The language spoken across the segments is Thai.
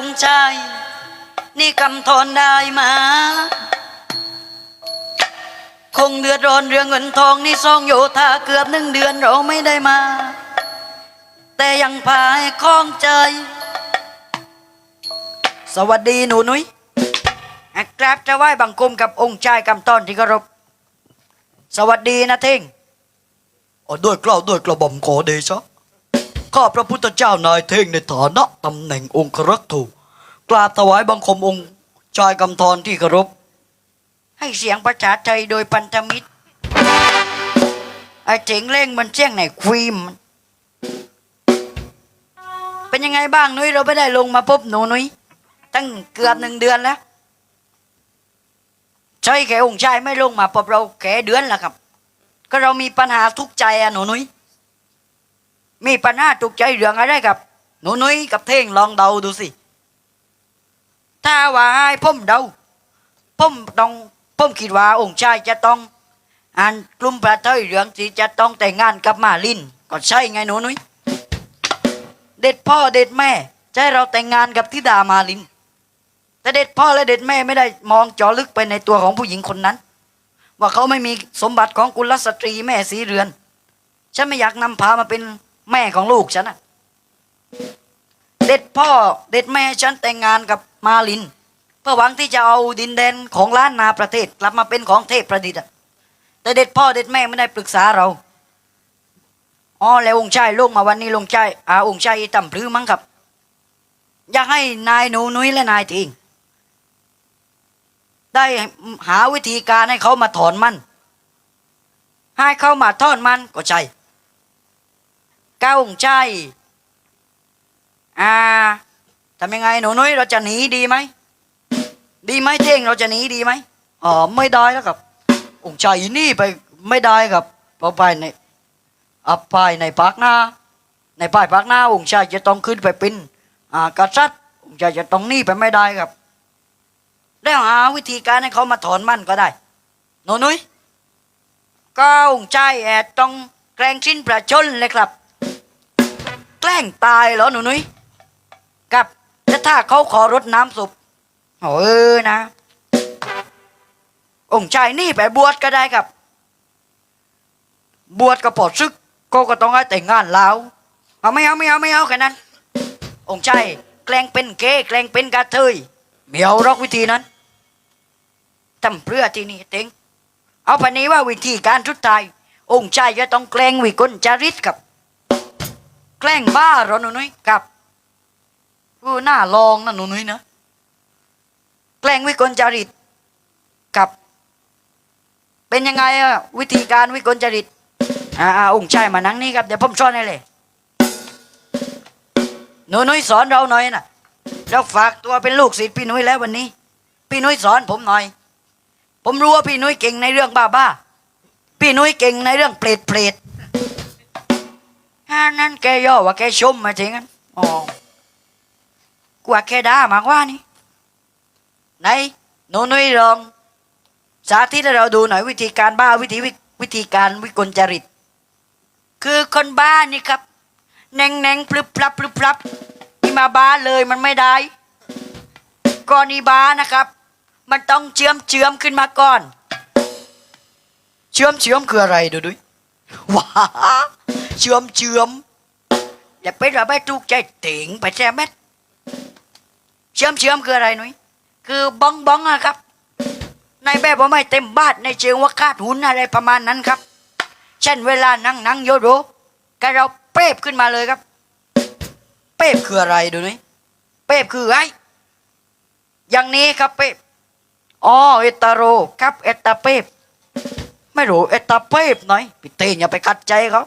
งจนกระทั่งองค์ชายนี่กำธรได้มา คงเดือดร้อนเรื่องเงินทองนี่ซองโยธาเกือบหนึ่งเดือนเราไม่ได้มา แต่ยังพายคล้องใจ สวัสดีหนูนุ้ยอะกราบจะไหว้บังคมกับองค์ชายกำต้อนที่เคารพสวัสดีนะเท่งอ๋อด้วยกล้าวด้วยกระหม่อมขอเดชะ ข้าพระพุทธเจ้านายเท่งในฐานะตำแหน่งองครักษ์ถูกกราบถวายบังคมองค์ชายกำธรที่เคารพให้เสียงประชาไทยโดยพันธมิตรไอ้เจ๋งเล่งมันเจียงไหนควีมเป็นยังไงบ้างนุ้ยเราไม่ได้ลงมาพบหนูนุ้ยตั้งเกือบหนึ่งเดือนแล้วใช่แกองค์ชายไม่ลงมาพบเราแกเดือนแล้วครับ ก็เรามีปัญหาทุกใจอะหนูนุ้ย มีปัญหาทุกใจเรื่องอะไรกับ หนูนุ้ยกับเท่งลองเดาดูสิ ถ้าว่าให้ผมเดาผมต้องผมคิดว่าองค์ชายจะต้องอ่านกลุ่มประเทศเหลืองที่จะต้องแต่งงานกับมาลินก็ใช่ไงหนูนุ้ยเด็ดพ่อเด็ดแม่ให้เราแต่งงานกับธิดามาลิน แต่เด็ดพ่อและเด็ดแม่ไม่ได้มองเจาะลึกไปในตัวของผู้หญิงคนนั้น ว่าเขาไม่มีสมบัติของกุลสตรีแม่สีเรือน ฉันไม่อยากนำพามาเป็น แม่ของลูกฉันนะเด็ดพ่อเด็ดแม่ฉันแต่งงานกับมาลิน เพื่อหวังที่จะเอาดินแดนของล้านนาประเทศกลับมาเป็นของเทพประดิษฐ์อะแต่เด็ดพ่อเด็ดแม่ไม่ได้ปรึกษาเราอ๋อแล้วองค์ชายลงมาวันนี้ลงชายอาองค์ชายต่ำพรือมั้งครับ อยากให้นายหนูนุ้ยและนายทิงได้หาวิธีการให้เขามาถอนมัน ให้เขามาทอนมันก็ใช่ ก้าองค์ชายอ่าทำยังไงหนูนุ้ยเราจะหนีดีไหม ดีไหมเท่งเราจะหนีดีไหมอ๋อไม่ได้แล้วครับ องค์ชายนี่ไปไม่ได้ครับเพราะไปในอับไปในปากหน้า ในป้ายปากหน้า องค์ชายจะต้องขึ้นไปเป็นอ่ากษัตริย์องค์ชายจะต้องหนีไปไม่ได้ครับ แล้วหาวิธีการให้เขามาถอนมั่นก็ได้ หนูนุ้ยก็องค์ชายแอดต้องแกล้งชิ้นประชนเลยครับ แกล้งตายเหรอหนูนุ้ยครับแล้วถ้าเขาขอรดน้ำศพโอ้เออนะ องค์ชายนี่ไปบวชก็ได้ครับ บวชก็ปลดซึกก็ก็ต้องให้แต่งงานแล้วเอาไม่เอาไม่เอาไม่เอาแค่นั้น องค์ชายแกล้งเป็นเกย์แกล้งเป็นกระเทยไม่เอารอกวิธีนั้นทำเพื่อที่นี่เต็งเอาปนี้ว่าวิธีการทุดทายองค์ชายจะต้องแกล้งวิกลจาริตกับ แกล้งบ้าเหรอหนูนุ้ยกับเออหน้าลองนะหนูนุ้ยนะแกล้งวิกลจริตกับ เป็นยังไงอะวิธีการวิกลจริตอ่าอ่าองค์ชายมานั่งนี่ครับเดี๋ยวผมสอนให้เลยหนูนุ้ยสอนเราหน่อยนะเราฝากตัวเป็นลูกศิษย์พี่นุ้ยแล้ววันนี้ พี่นุ้ยสอนผมหน่อย ผมรู้ว่าพี่นุ้ยเก่งในเรื่องบ้าบ้าพี่นุ้ยเก่งในเรื่องเปรตเปรต นั่นแกย่อว่าแกชมมาถึงงั้นอ๋อกว่าแกด่ามากว่านี่ไหนหนูนุ้ยลองสาธิตให้เราดูหน่อยวิธีการบ้าวิธีวิวิธีการวิกลจริต คือคนบ้านี่ครับแนงแนงพลึบพลับพลึบพลับนี่มาบ้าเลยมันไม่ได้ก่อนนี่บ้านะครับ มันต้องเชื่อมเชื่อมขึ้นมาก่อน เชื่อมเชื่อมคืออะไรดูดุว้า เชื่อมเชื่อมอย่ไประบายทุกใจติงไปแช่เม็ดเชื่อมเชื่อมคืออะไรหนุ้ยคือบ้องบ้องอะครับ ในแบบว่าไม่เต็มบาทในเชิงว่าคาดหุนอะไรประมาณนั้นครับ เช่นเวลานั่งนั่งโยโรก็เราเป๊บขึ้นมาเลยครับ เป๊บคืออะไรดูหน่อยเป๊บคือไอ้อย่างนี้ครับเป๊บอ๋อเอตาโรครับเอตาเป๊บไม่รู้เอตาเป๊บหน่อยพี่เต้นอย่าไปขัดใจเขา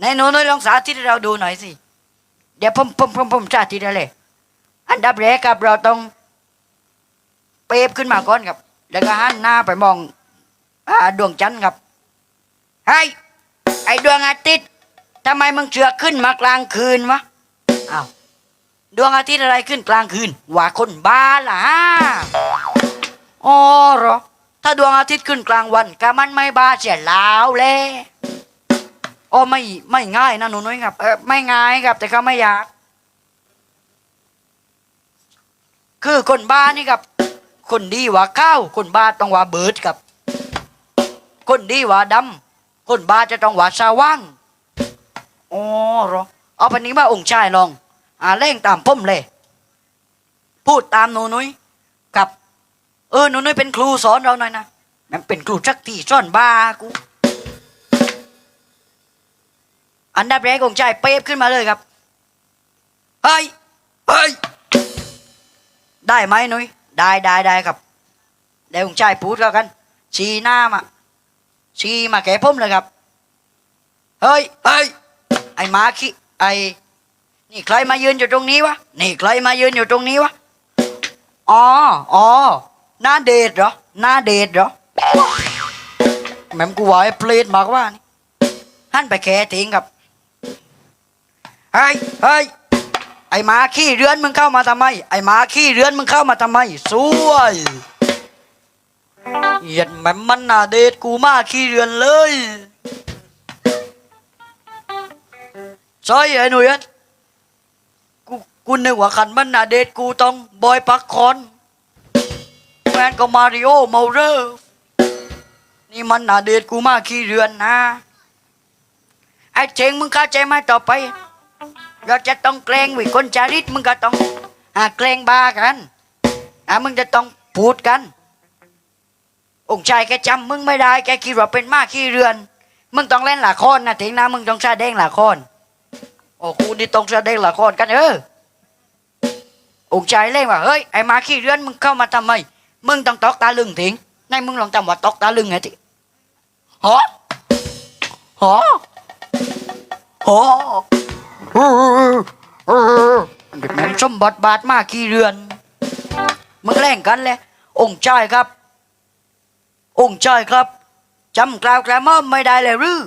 ในหนูน้อยลองสาธิตให้เราดูหน่อยสิ เดี๋ยวผมผมผมผมสาธิตให้เลย อันดับแรกครับเราต้องเปรบขึ้นมาก่อนครับ แล้วก็หันหน้าไปมองอาดวงจันทร์ครับเฮ้ไอดวงอาทิตย์ทำไมมึงเชือกขึ้นมากลางคืนวะอ้าวดวงอาทิตย์อะไรขึ้นกลางคืน ว่าคนบ้าล่ะอ๋อหรอ ถ้าดวงอาทิตย์ขึ้นกลางวันก็มันไม่บ้าเสียแล้วแหละ อ๋อไม่ไม่ง่ายนะหนูน้อยครับเออไม่ง่ายครับ แต่ก็ไม่อยาก คือคนบ้านี่ครับ คนดีว่าข้าวคนบ้าต้องว่าเบิดครับ คนดีว่าดำคนบ้าจะต้องว่าสาว่างอ๋อหรอเอาปนี้มาองค์ชายลองอ่าเร่งตามพุ่มเลย พูดตามหนูนุ้ยกับ เออหนูนุ้ยเป็นครูสอนเราหน่อยนะนั่นเป็นครูชักที่สอนบ้ากู อันดับแรกองค์ชายเป๊บขึ้นมาเลยครับ เฮ้ย เฮ้ย ได้ไหมนุ้ย ได้ได้ได้ครับเดี๋ยวองค์ชายพูดแล้วกัน ชี้หน้ามา ชี้มาแก่ผมเลยครับ เฮ้ย เฮ้ย ไอ้หมาขี้ไอ้นี่ใครมายืนอยู่ตรงนี้วะ นี่ใครมายืนอยู่ตรงนี้วะ อ๋อ อ๋อ หน้าเดทเหรอ หน้าเดทเหรอแม่มกูว่าไอ้เพลทมากว่านี่หันไปแค่ทิ้งกับ เฮ้ยเฮ้ยไอ้หมาขี้เรือนมึงเข้ามาทำไม ไอ้หมาขี้เรือนมึงเข้ามาทำไมสวยเหยียดแม่มมันหนาเดทกูมาขี้เรือนเลยใช่ไอ้หนุ่ยกูกูนึกว่าขันมันหนาเดทกูต้องบอยปักคอนแฟนก็มาริโอเมาเรอร์นี่มันหนาเดทกูมาขี้เรือนนะไอ้เจงมึงเข้าใจไหมต่อไป เราจะต้องแกล้งวิคนจาริตมึงก็ต้องหาแกล้งบ้ากันอะมึงจะต้องพูดกัน องค์ชายแกจำมึงไม่ได้แกคิดว่าเป็นมาขี้เรือน มึงต้องเล่นหละครนนะถึงนะมึงต้องแสดงหละครโอ้กูนี่ต้องแสดงหละครกันเออองค์ชายเล่นว่าเฮ้ยไอ้มาขี้เรือนมึงเข้ามาทำไมมึงต้องตอกตาลึงถิงในมึงลองจำว่าตอกตาลึงไงที่ฮะฮะฮะ แม่นสมบัติบาทมากขี้เรือน มึงแล่งกันเลยองค์ชายครับ องค์ชายครับจำกล่าวกระม่อมไม่ได้เลยหรือ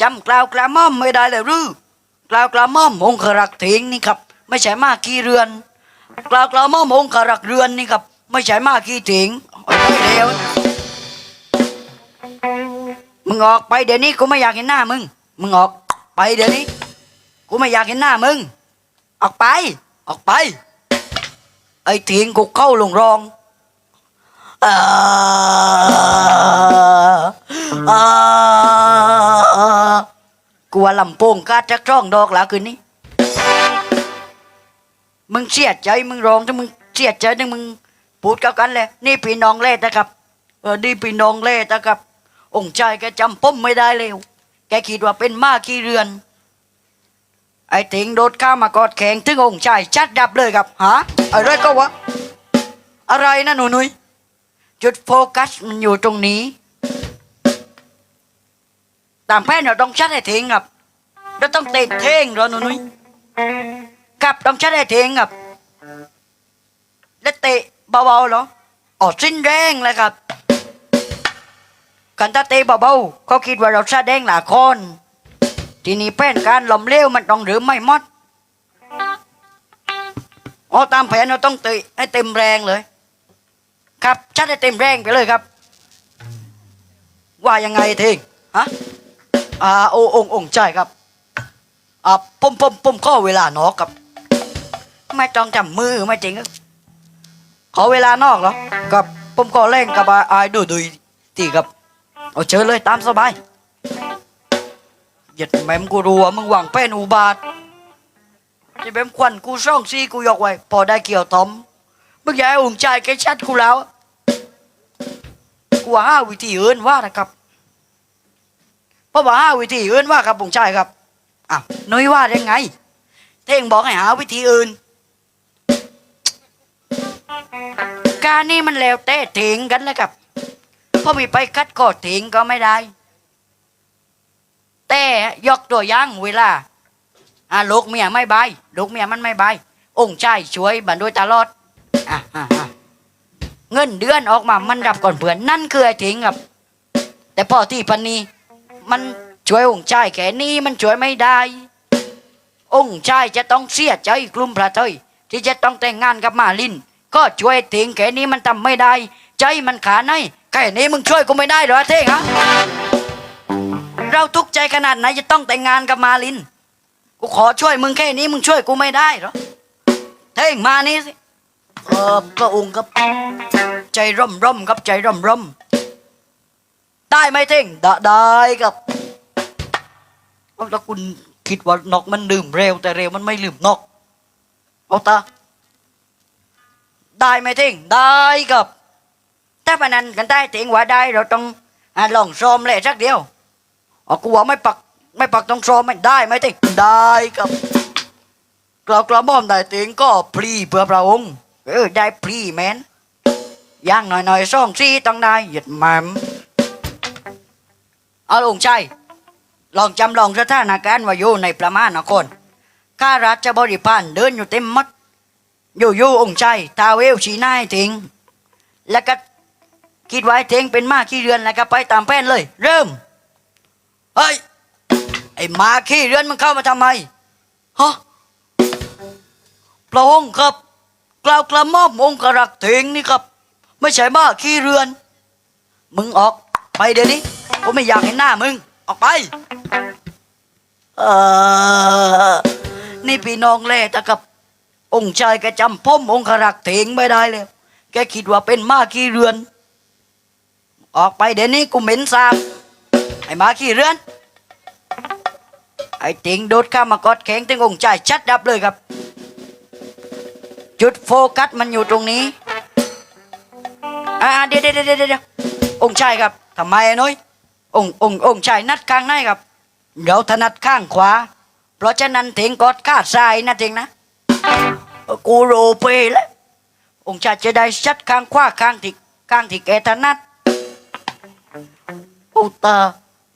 จำกล่าวกระม่อมไม่ได้เลยหรือกล่าวกระม่อมองค์ขรักเถงนี่ครับ ไม่ใช่มากขี้เรือนกล่าวกระม่อมองค์ขรักเรือนนี่ครับ ไม่ใช่มากขี้เถงเอาไปเร็วมึงออกไปเดี๋ยวนี้กูไม่อยากเห็นหน้ามึง มึงออกไปเดี๋ยวนี้ กูไม่อยากเห็นหน้ามึง ออกไป ออกไป ไอ้เถียงกูเข้าลงรองอ่าอ่ากูว่าลำโพงกาจักร้องดอกแล้วคืนนี้ มึงเสียใจมึงร้องถ้ามึงเสียใจนึงมึงพูดกับกันเลยนี่พี่น้องเล่นะครับเออนี่พี่น้องเล่นะครับ องค์ชายแกจำป้มไม่ได้เลยแกคิดว่าเป็นมาขี้เรือน ไอ้ถิงโดดข้ามมากอดแขงถึงองค์ชายชัดดับเลยครับฮะอะไรก็วะ อะไรนะหนูนุ้ยจุดโฟกัสมันอยู่ตรงนี้ ตามแผนเราต้องชัดให้ถิงครับเราต้องเตะเท่งเหรอหนูนุ้ยกับต้องชัดให้ถิงครับ แล้วเตะเบาๆเหรออ๋อสิ้นแรงเลยครับกันถ้าเตะเบาๆเขาคิดว่าเราแดงหละคร ทีนี้แผนการหล่อมเลี้ยวมันต้องหรือไม่หมดอ๋อตามแผนเราต้องตีให้เต็มแรงเลย ครับชัดให้เต็มแรงไปเลยครับ ว่ายังไงเทงฮะอ่าโอององใจครับอ่าผมผมผมขอเวลานอกครับ ไม่ต้องจำมือไม่จริงขอเวลานอกเหรอกับผมขอเล่นกับอายดูดูตีครับเอาเชิญเลยตามสบาย เหยียดแม่มกูรัวมึงหวังเป็นอุบาทจะเป็นควันกูช่องซีกูยกไว้ พอได้เกี่ยวตอมมึงอย่าให้อุ่นใจแกชัดกูแล้วกูว่าห้าวิธีอื่นว่านะครับเพราะว่าห้าวิธีอื่นว่าครับปุ่งชายครับอ้าวนุ้ยว่ายังไง เท่งบอกให้หาวิธีอื่น การนี้มันแล้วแต่เถิงกันแล้วครับพราะมีไปคัดกอดถิงก็ไม่ได้ แต่ยกตัวอย่างเวลาอ่าลูกเมียไม่บายลูกเมียมันไม่บายองค์ชายช่วยบันโดยตลอดอะอะอะเงินเดือนออกมามันรับก่อนเพื่อนนั่นคือไอ้ถิงครับ แต่พ่อที่พันนี้ มันช่วยองค์ชายแค่นี้มันช่วยไม่ได้ องค์ชายจะต้องเสียใจกลุ่มพระเทยที่จะต้องแต่งงานกับมาลิน ก็ช่วยถิงแค่นี้มันทำไม่ได้ ใจมันขาดในแค่นี้มึงช่วยกูไม่ได้เหรอเท่งฮะ เราทุกข์ใจขนาดไหนจะต้องแต่งงานกับมาลิน กูขอช่วยมึงแค่นี้มึงช่วยกูไม่ได้เหรอเท่งมานี่สิเออพระองค์ครับ ใจร่มร่มครับใจร่มร่มได้ไหมเท่งได้ได้ครับแล้วคุณคิดว่านกมันลืมเร็วแต่เร็วมันไม่ลืมนกเอาตาได้ไหมเท่งได้ครับ ถ้าพนันกันได้เท่งว่าได้เราต้องลองซ้อมเลยสักเดียว อ๋อกูว่าไม่ปักไม่ปักต้องซ้อมไม่ได้ไหมเท่งได้ครับกล่าวกระหม่อมได้เท่งก็พรีเพื่อพระองค์เออได้พรีแมนย่างหน่อยๆซ่องซี่ต้องได้หยุดหมันเอาองค์ชัยลองจำลองสถานการณ์ว่าอยู่ในประมาณนครข้าราชบริพารเดินอยู่เต็มมัดอยู่อยู่องค์ชัยตาเวลชีหน้าให้ทิ้งแล้วก็คิดไว้เทงเป็นม้าขี้เรือนแล้วก็ไปตามแผนเลย เริ่ม เฮ้ย ไอ้มาขี้เรือนมันเข้ามาทำไม ฮะ พระองค์ครับ กล่าวกระหม่อมองค์กรักเทงนี่ครับ ไม่ใช่บ้าขี้เรือน มึงออกไปเดี๋ยวนี้ผมไม่อยากเห็นหน้ามึง ออกไป เออ นี่พี่น้องแล่แต่กับ องค์ชายแกจำพ่มองค์ขรักเถงไม่ได้เลย แกคิดว่าเป็นมาขี้เรือน ออกไปเดี๋ยวนี้กูเหม็นสาบ ไอ้มาขี้เรือน ไอ้ติงโดดข้ามมากอดแข็งถึงองค์ชายชัดดับเลยครับ จุดโฟกัสมันอยู่ตรงนี้ อ่าเดี๋ยวเดี๋ยวเดี๋ยวเดี๋ยวองค์ชายครับทำไมไอ้น้อยองค์องค์องค์ชายนัดข้างในครับเราถนัดข้างขวา เพราะฉะนั้นเถงกอดข้าซ้ายนะเถงนะ กูโรเปแล้วองค์ชายจะได้ชัดข้างขวาข้างที่ข้างที่แกถนัดโอ้ตา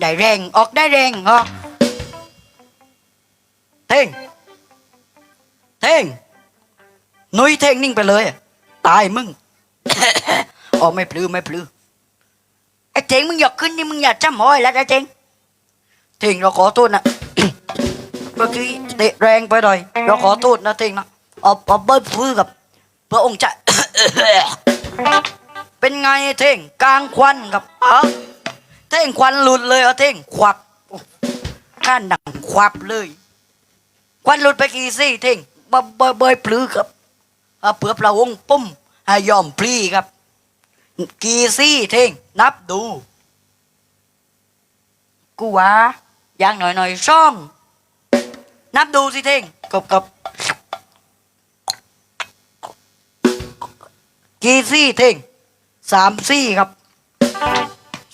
ได้แรง ออกได้แรงออกเท่งเท่งนุ้ยเท่งนิ่งไปเลยอะตายมึงอ๋อไม่ปลื้มไม่ปลื้มไอ้เท่งมึงอยากขึ้นนี่มึงอยากจำห้อยแล้วไอ้เท่งเท่งเราขอโทษนะเมื่อกี้เตะแรงไปหน่อยเราขอโทษนะเท่งนะเอาเอาเบิ้ลพื้กับ พระองค์จะเป็นไงไอ้เท่งกลางควันกับอ๋อ เท่งควันหลุดเลยเหรอเท่งควับข้านดังควับเลย ควันหลุดไปกี่ซี่เท่งบเบยเบยปลือครับอ่าเผื่อพระองปุ้มให้ยอมพลีครับ กี่ซี่เท่งนับดู กูว่าอย่างหน่อยหน่อยๆซ่องนับดูสิเท่งกบกบกี่ซี่เท่งสามซี่ครับ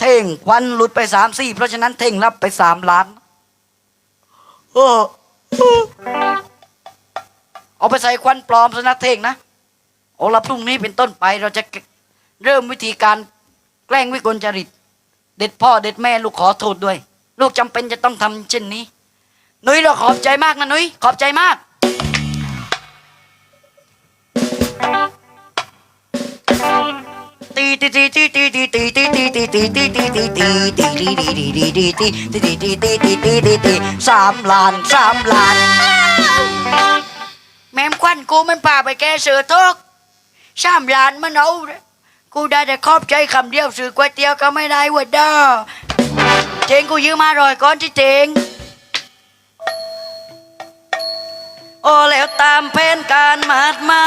เท่งควันหลุดไปสามสี่เพราะฉะนั้นเท่งรับไปสามล้านเออเอาไปใส่ควันปลอมซะนะเท่งนะโอ้ละพรุ่งนี้เป็นต้นไปเราจะเริ่มวิธีการแกล้งวิกลจริต เด็ดพ่อเด็ดแม่ลูกขอโทษด้วย ลูกจำเป็นจะต้องทำเช่นนี้ นุ้ยเราขอบใจมากนะนุ้ยขอบใจมากตีตี สามล้านสามล้านแม่มควันกูมันพาไปแกเสือทกสามล้านมันเอากูได้แต่ขอบใจคำเดียวซื้อก๋วยเตี๋ยวก็ไม่ได้วะด้าเจงกูยืมมาร่อยก่อนที่เจงโอ้แล้วตามแผนการมาดไม้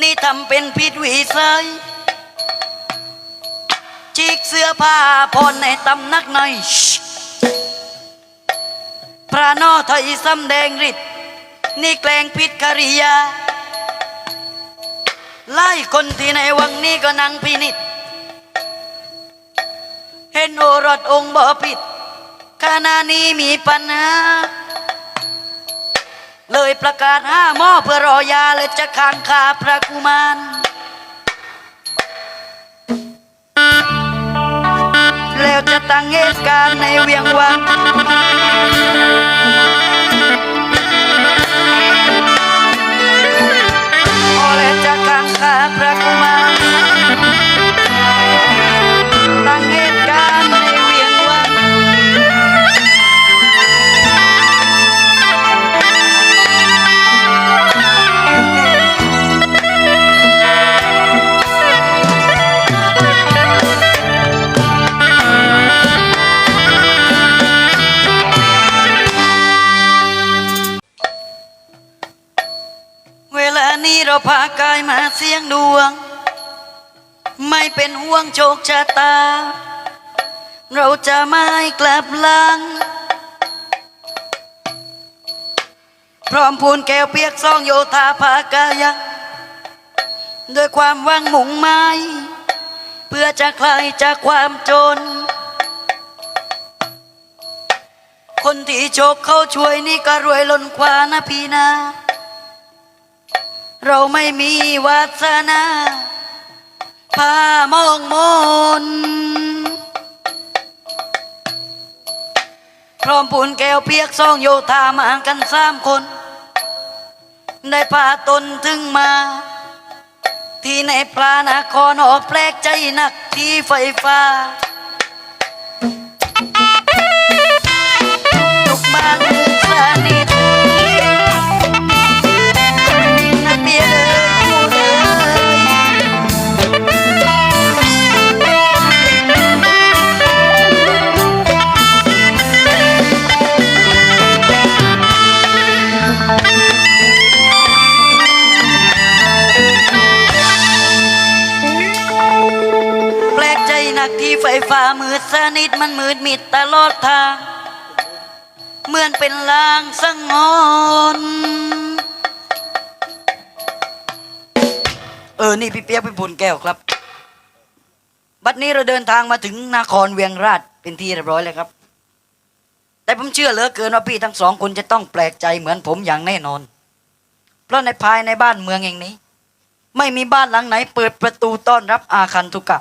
นี่ทำเป็นผิดวิสัยจิกเสื้อผ้าพรในตำนักหน่อยพระนอถอยสำแดงฤทธิ์นี่แกล้งผิดกริยา ไล่คนที่ในวังนี้ก็นั่งพินิษเห็นโอรสองค์บ่ผิดขณะนี้มีปัญหา เลยประกาศห้าหม้อเพื่อรอยาและจะค้างคาพระกุมารแล้วจะตั้งเหตุการณ์ในเวียงวังโอและจะค้างคาพระกุมาร เป็นห่วงโชคชะตา เราจะไม่กลับหลัง พร้อมพูนแก้วเปียกซองโยธาภากายังด้วยความหวังมุงไม้ เพื่อจะคลายจากความจน คนที่โชคเขาช่วยนี่ก็รวยล้นกว่านะพี่นา เราไม่มีวาสนา พามองมนพร้อมปูนแก้วเปียกซองโยธามากันสามคน ได้พาตนถึงมา ที่ในปลานครออกแปลกใจนักที่ไฟฟ้า ดมิดตลอดทาง เหมือนเป็นลางสังหรณ์เออ นี่พี่เปียกพี่บุญแก้วครับ บัดนี้เราเดินทางมาถึงนครเวียงราชเป็นที่เรียบร้อยเลยครับ แต่ผมเชื่อเหลือเกินว่าพี่ทั้งสองคนจะต้องแปลกใจเหมือนผมอย่างแน่นอน เพราะในภายในบ้านเมืองแห่งนี้ ไม่มีบ้านหลังไหน เปิดประตูต้อนรับอาคันทุกะ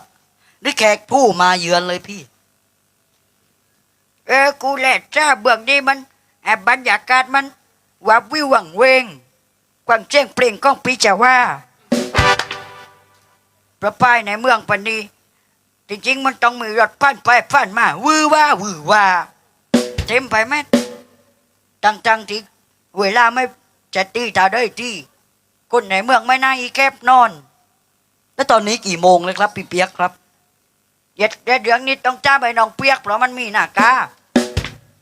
หรือแขกผู้มาเยือนเลยพี่ เออ กูแหละจ้าเบื้องนี้มันแอบบรรยากาศมันวับวิววังเวงกวางเจ้งเปล่งก้องปีจะว่าประป้ายในเมืองปันนี้ จริงๆ มันต้องมีรถผ่านไปผ่านมาวือว่าวือว่าเต็มไปไหมตั้งๆที่เวลาไม่จะตีตาได้ที่ คนในเมืองไม่น่าอีแคบนอน แล้วตอนนี้กี่โมงเลยครับ พี่เปียกครับ เย็ดเย็ดเดืองนี้ต้องจ้าไปน้องเปียก เพราะมันมีหน้ากา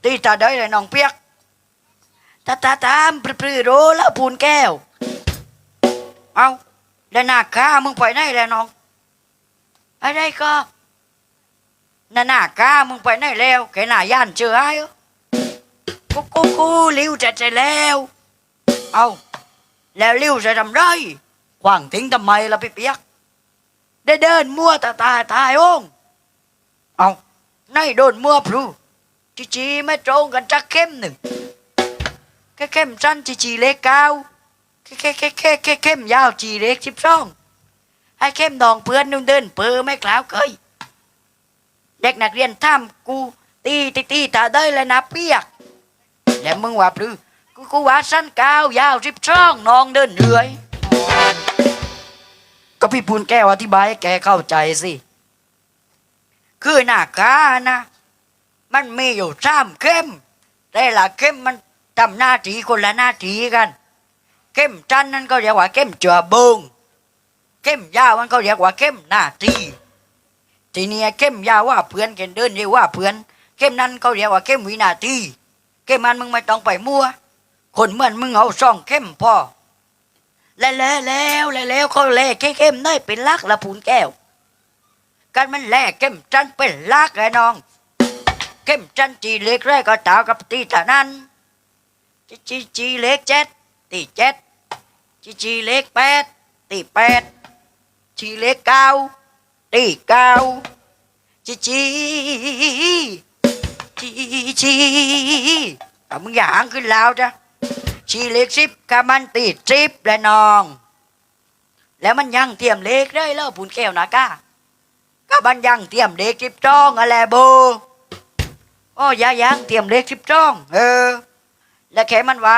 ตีตาได้เลยน้องเปียกตาตาตามปรือๆโรแล้วปูนแก้ว เอาแล้วหน้าก้ามึงไปไหนแล้วน้องอะไรก็หน้าหน้าก้ามึงไปไหนแล้วแกหน้าย่านเจอไอ้กูกูกูลิ้วจะจะแล้ว เอาแล้วลิ้วจะทำไรขวางทิ้งทำไมล่ะพี่เปียก ได้เดินมั่วตาตาตายอง เอาในโดนมัวพลูจีจีไม่ตรงกันจักเข้มหนึ่งแค่เข้มสั้นจีจีเล็กเก้าแค่แค่แค่แค่แค่เข้มยาวจีเล็กสิบสองให้เข้มดองเพื่อนนุ่งเดินเปือไม่กล่าวเคยเด็กนักเรียนท่ามกูตีตีตีตาได้เลยนะเปียกแล้วมึงว่าปรือกูกูว่าสั้นเก้ายาวสิบสองน้องเดินเรื่อย ก็พี่พูนแก้วอธิบายให้แกเข้าใจสิ คือหน้ากานะ มันมีอยู่สามเข้ม แต่ละเข้มมันทำหน้าที่คนละหน้าที่กัน เข้มจันนั่นก็เรียกว่าเข้มเจือเบิงเข้มยาวมันก็เรียกว่าเข้มหน้าที่ทีนี้เข้มยาวว่าเพื่อนเกนเดินเรียกว่าเพื่อนเข้มนั้นก็เรียกว่าเข้มวินาทีเข้มมันมึงไม่ต้องไปมั่ว คนเหมือนมึงเอาซ่องเข้มพอแล้วแล้วแล้วแล้วเขาแล่เข้มๆได้เป็นลักละพูนแก้ว กันมันแล่เข้มจันเป็นลักไอ้น้องเข้มจันจีเล็กแรกก็ตากับตีเท่านั้นจีจีจีเล็กเจ็ดตีเจ็ดจีจีเล็กแปดตีแปดจีเล็กเก้าตีเก้าจีจีจีจีเอามึงอย่าหางขึ้นแล้วจ้ะชีเล็กสิบกะมันตีสิบและน้อง แล้วมันยังเตรียมเล็กได้แล้วปุ่นแก้วนะก้า ก็มันยังเตรียมเล็กสิบจ้องอะไรบโอ้ยายังเตรียมเลขสิบจ้องเออ แล้วแค่มันว่า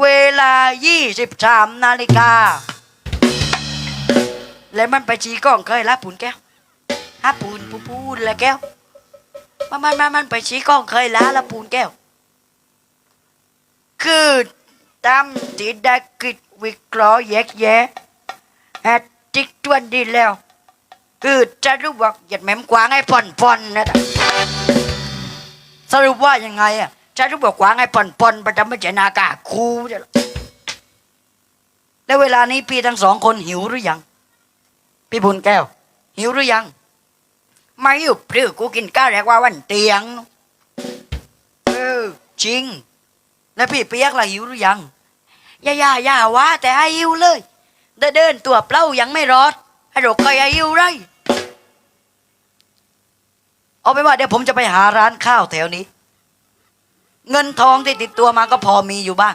เวลายี่สิบสามนาฬิกา แล้วมันไปชี้กล้องเคยรับปูนแก้วฮะปูนปูปูนแล้วแก้ว มันมันมันมันไปชี้กล้องเคยล้าละปูนแก้ว คือตามติดดกิดวิเคราะห์แยกแยะแอดจิกตวนดีแล้ว คือจะรู้ว่าหยัดแม่มกวางให้ผ่อนผ่อนนะสรุปว่ายังไงอะฉันรู้บอกว่าไงปอนปอนประจำไม่เจนากาคูจะแล้วเวลานี้พี่ทั้งสองคนหิวหรือยัง พี่บุญแก้ว หิวหรือยัง ไม่หิวพรือกูกินข้าวแรกว่าวันเตียงเออจริง แล้วพี่เปียกล่ะหิวหรือยังอย่าอย่าอย่าว่าแต่ให้หิวเลยเดินเดินตัวเปล่ายังไม่รอดให้ดอกไก่ให้หิวไร เอาไปนว่าเดี๋ยวผมจะไปหาร้านข้าวแถวนี้ เงินทองที่ติดตัวมาก็พอมีอยู่บ้าง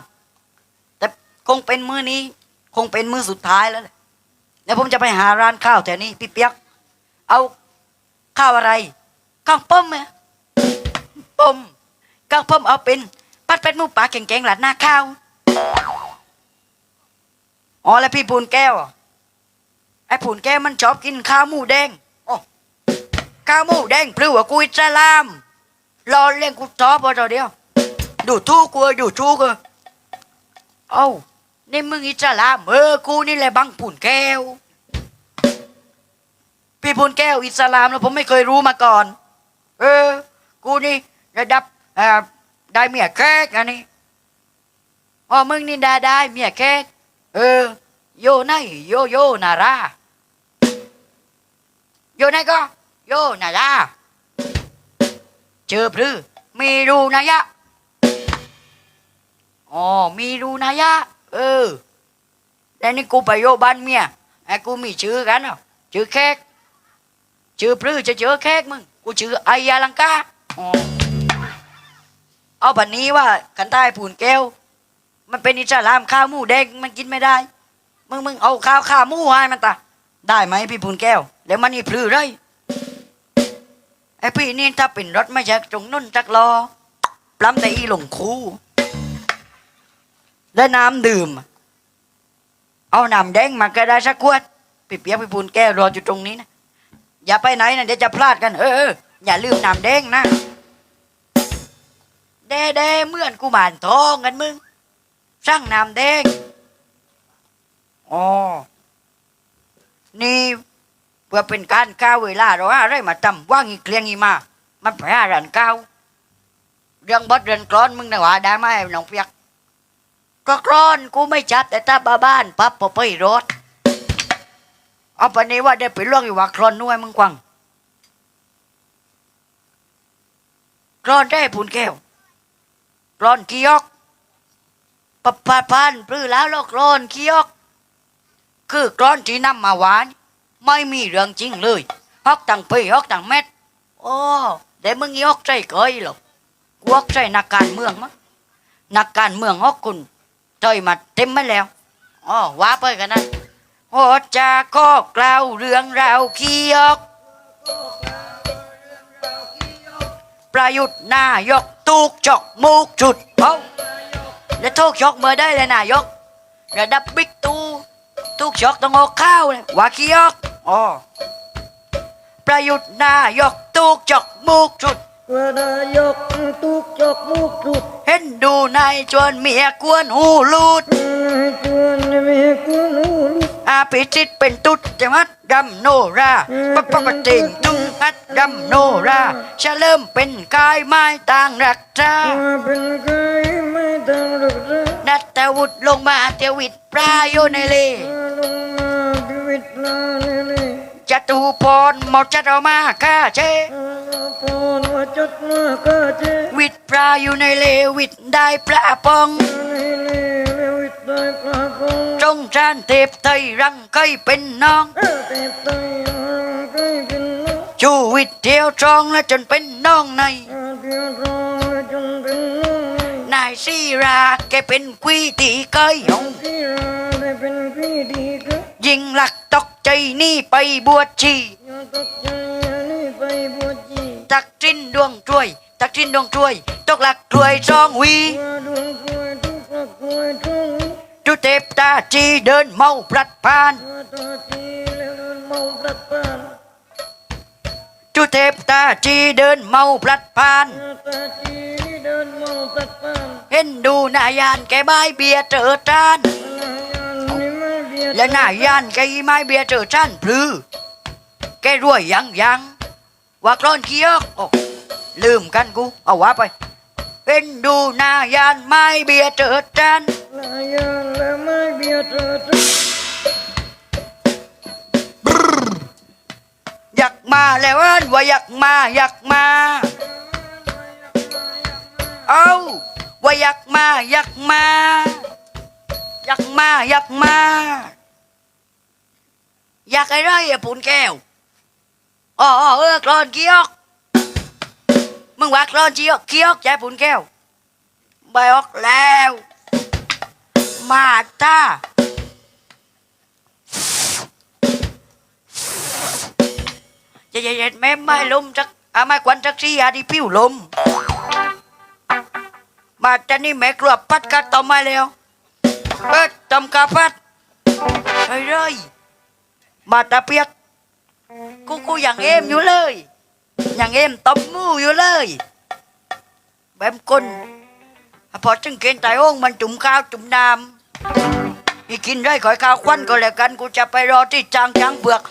แต่คงเป็นมื้อนี้ คงเป็นมื้อสุดท้ายแล้วแหละเดี๋ยวผมจะไปหาร้านข้าวแถวนี้พี่เปียก เอาข้าวอะไรข้าวป้มไหมป้มข้าวป้มเอาเป็นปัดเป็ดหมูป่าแกงๆหลาดหน้าข้าวอ๋อแล้วพี่ปูนแก้วไอ้ปูนแก้วมันชอบกินข้าวหมูแดง ข้าวหมูแดงพลื้ว่ากูอิสลามรอเลี้ยงกูชอบพอตัวเดียวดูทูกกูดูทูกูเอ้านี่มึงอิสลามเออกูนี่แหละบังปุ่นแก้ว พี่ปุ่นแก้วอิสลามแล้วผมไม่เคยรู้มาก่อน เออ กูนี่ระดับอ่อได้เมียแขกอันนี้อ๋อมึงนี่ได้ได้เมียแขกเออ โยไหนโยโยนาราโยไหนก็ โยนาราเจอพรือมีรูนายะอ๋อมีรูนายะ เออแล้วนี่กูไปโยบ้านเมียไอ้กูมีชื่อกันเนาะชื่อแขกชื่อพรือจะเจอแขกมึงกูชื่อไอยาลังกาอ๋อเอาแบันนี้ว่ากันใต้ผูนแก้ว มันเป็นอิสลามข้าวหมูแดงมันกินไม่ได้ มึงมึงเอาข้าวข้าวหมูให้มันตาได้ไหมพี่พูนแก้ว แล้วมันนี่พลือไร ไอ้พี่นี่ถ้าเป็นรถไม่ใช่ตรงนุ่นจักรอปล้ำแต่อีหลงคูและน้ำดื่ม เอาน้ำแดงมาก็ได้สักขวดพี่เปียกพี่ปูนแก้วรออยู่ตรงนี้นะ อย่าไปไหนนะเดี๋ยวจะพลาดกัน เออเอออย่าลืมน้ำแดงนะแด่แด่เมื่อนกูหมานทองกันมึงสร้างน้ำแดงอ๋อนี่ เพื่อเป็นการก้าวเวลาเราอะไรมาทำว่างอีเกลียงอีมา มันไปหารันก้าวเรื่องบดเรื่องกรอนมึงนะว่าได้ไหมน้องเปียกก็กรอนกูไม่จับแต่ถ้าบ้าบ้านปั๊บพอไปรถเอาปนี้ว่าได้ไปล่วงอยู่ว่ากรอนนุ่ยมึงกวังกรอนได้พูนแก้วกรอนกี้ยอกปะปะพันปลื้อแล้วแล้วกรอนกี้ยอก คือกรอนที่นำมาหวาน ไม่มีเรื่องจริงเลยฮอกต่างปีฮอกต่างเม็ดโอ้เดี๋ยวมึงยอกใจเกยหรอกกวกใจนักการเมืองมั้งนักการเมืองฮอกคุณใจมาเต็มไม่แล้วอ๋อว่าไปกันนะโอจะก็กล่าวเรื่องราวขี้ยกประยุทธ์นายกตูกจอกมูกจุดเอาแล้วทุกจอกเมื่อได้เลยนายกระดับบิ๊กตู ทุกชอกต้องออกข้าวเลยว่าขี้ยอกอ๋อประยุทธ์นายกตุกจอกมุกจุดว่านายกตุกจกมุกจุด เห็นดูนายจวนเมียกวนหูลูด ลุกอาปิจิตเป็นตุ๊ดจังหัดดำโนราปะปะปะติงตุ้งหัดดำโนราจะเริ่มเป็นกายไม้ต่างรักษาเป็นไกไม่ต้องรักษานัดตวุฒลงมาเตียวิดปลาอยู่ในเลลงมาพิวิตนาเนเล่จตุพรหมดจะเอามาก้าเชพรว่าจดมาก็เจวิดปลาอยู่ในเลวิดได้ปลาปองเนเล่เววิตได้ปลาปงจงจานเทพไทยรังไกเป็นน้องเออแต่ไตใกล้กินน้องชูวิทย์เที่ยวจองและจนเป็นน้องในเพียงรอจงเป็นน้องนายซีราแกเป็นกุยตีเกยหงที่รา เทพตาจีเดินเมาพลัดพานว่าตาจีแล้วเดินเมาปลัดปานจุเทพตาจีเดินเมาพลัดพานว่าตาจีเดินเมาปลัดปานเห็นดูนายานแกบายเบียร์เจอจานนี่ไม่เบียดและนายานแกไม้เบียร์เจอจานพลือแกรวยยังยังว่ากรอนเคียกโอ้ลืมกันกูเอาว่าไปเห็นดูนายานไม้เบียร์เจอจาน นายานและไม่เบียดเธออยากมาแล้วอันว่าอยากมาอยากมา เอาว่าอยากมาอยากมาอยากมาอยากมา อยากอะไรอะปูนแก้วอ๋อเออกรอนเกียกมึงว่ากรอนเกียกเกียกใจปูนแก้วใบออกแล้ว มาตาเย็นๆแม่ไม่ลมจักอาไม่ควันจักซี่อาดิผิวลม มาแต่นี่แม่กลัวพัดกัดต่อมาแล้วเปิดตำกาพัดเฮ้เลยมาตาเปียกกูกูยังเอ็มอยู่เลยยังเอ็มตบมืออยู่เลยแบบคนพอจึงเกินไตโอ่งมันจุ่มข้าวจุ่มน้ำ อีกินได้ขอยข้าวควันก็แล้วกัน กูจะไปรอที่จางจางเบือก